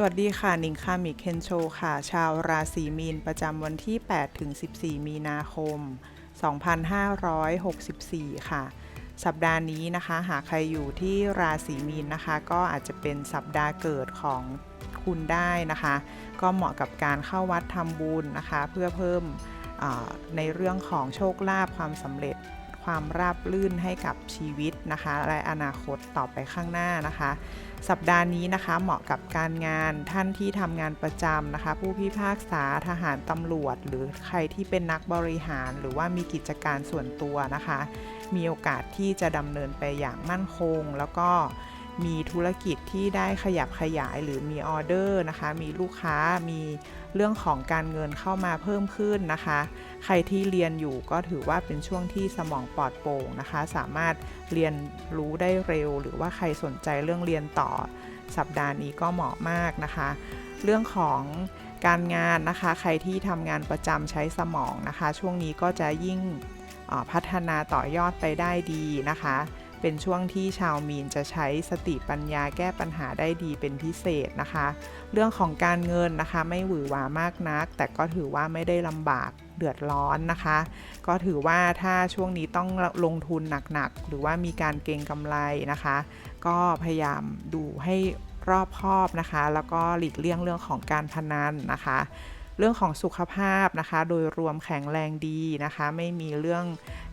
สวัสดีค่ะ นิงคามิเคนโชค่ะ ชาวราศีมีนประจำวันที่ 8 ถึง 14 มีนาคม 2564 ค่ะ สัปดาห์นี้นะคะ หากใครอยู่ที่ราศีมีนนะคะ ก็อาจจะเป็นสัปดาห์เกิดของคุณได้นะคะ ก็เหมาะกับการเข้าวัดทำบุญนะคะ เพื่อเพิ่มในเรื่องของโชคลาภความสำเร็จ ความราบรื่นให้กับชีวิตนะคะ และอนาคตต่อไปข้างหน้านะคะ สัปดาห์นี้นะคะเหมาะกับการงานท่านที่ทำงานประจำนะคะ ผู้พิพากษาทหารตำรวจ หรือใครที่เป็นนักบริหาร หรือว่ามีกิจการส่วนตัวนะคะ มีโอกาสที่จะดำเนินไปอย่างมั่นคง แล้วก็ มีธุรกิจที่ได้ขยับขยายหรือมีออเดอร์นะคะ มีลูกค้ามีเรื่องของการเงินเข้ามาเพิ่มขึ้นนะคะ ใครที่เรียนอยู่ก็ถือว่าเป็นช่วงที่สมองปลอดโปร่งนะคะ สามารถเรียนรู้ได้เร็ว หรือว่าใครสนใจเรื่องเรียนต่อสัปดาห์นี้ก็เหมาะมากนะคะ เรื่องของการงานนะคะ ใครที่ทำงานประจำใช้สมองนะคะ ช่วงนี้ก็จะยิ่งพัฒนาต่อยอดไปได้ดีนะคะ เป็นช่วงที่ชาวมีนจะใช้สติปัญญาแก้ปัญหาได้ดีเป็นพิเศษนะคะ เรื่องของการเงินนะคะไม่หวือหวามากนัก แต่ก็ถือว่าไม่ได้ลำบากเดือดร้อนนะคะ ก็ถือว่าถ้าช่วงนี้ต้องลงทุนหนักๆ หรือว่ามีการเก็งกำไรนะคะ ก็พยายามดูให้รอบคอบนะคะ แล้วก็หลีกเลี่ยงเรื่องของการพนันนะคะ เรื่องของสุขภาพนะคะ โดยรวมแข็งแรงดีนะคะ ไม่มีเรื่อง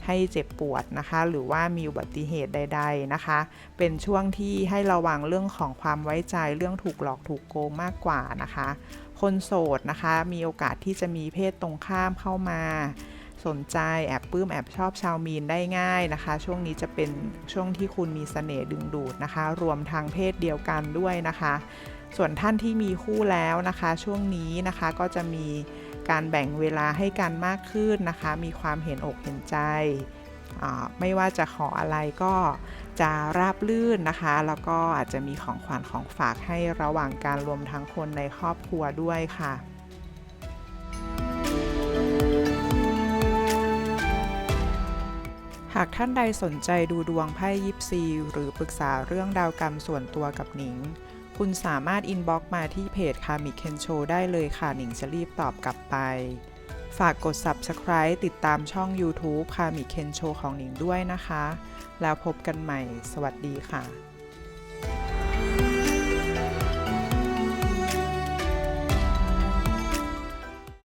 ให้เจ็บปวดนะคะ หรือว่ามีอุบัติเหตุใด ๆนะคะ เป็นช่วงที่ให้ระวังเรื่องของความไว้ใจเรื่องถูกหลอกถูกโกงมากกว่านะคะ คนโสดนะคะมีโอกาสที่จะมีเพศตรงข้ามเข้ามาสนใจแอบปลื้มแอบชอบชาวมีนได้ง่ายนะคะ ช่วงนี้จะเป็นช่วงที่คุณมีเสน่ห์ดึงดูดนะคะ รวมทางเพศเดียวกันด้วยนะคะ ส่วนท่านที่มีคู่แล้วนะคะ ช่วงนี้นะคะก็จะมี การแบ่งเวลาให้กันมากขึ้นนะคะ มีความเห็นอกเห็นใจ ไม่ว่าจะขออะไรก็จะราบลื่นนะคะ แล้วก็อาจจะมีของขวัญของฝากให้ระหว่างการรวมทั้งคนในครอบครัวด้วยค่ะหากท่านใดสนใจดูดวงไพ่ยิปซี หรือปรึกษาเรื่องดาวกรรมส่วนตัวกับหนิง คุณสามารถอินบ็อกมาที่เพจ k a m i k e n Show ได้เลยค่ะ หนิงจะรีบตอบกลับไป ฝากกด Subscribe ติดตามช่อง YouTube k a m i k e n Show ของหนิงด้วยนะคะ แล้วพบกันใหม่ สวัสดีค่ะ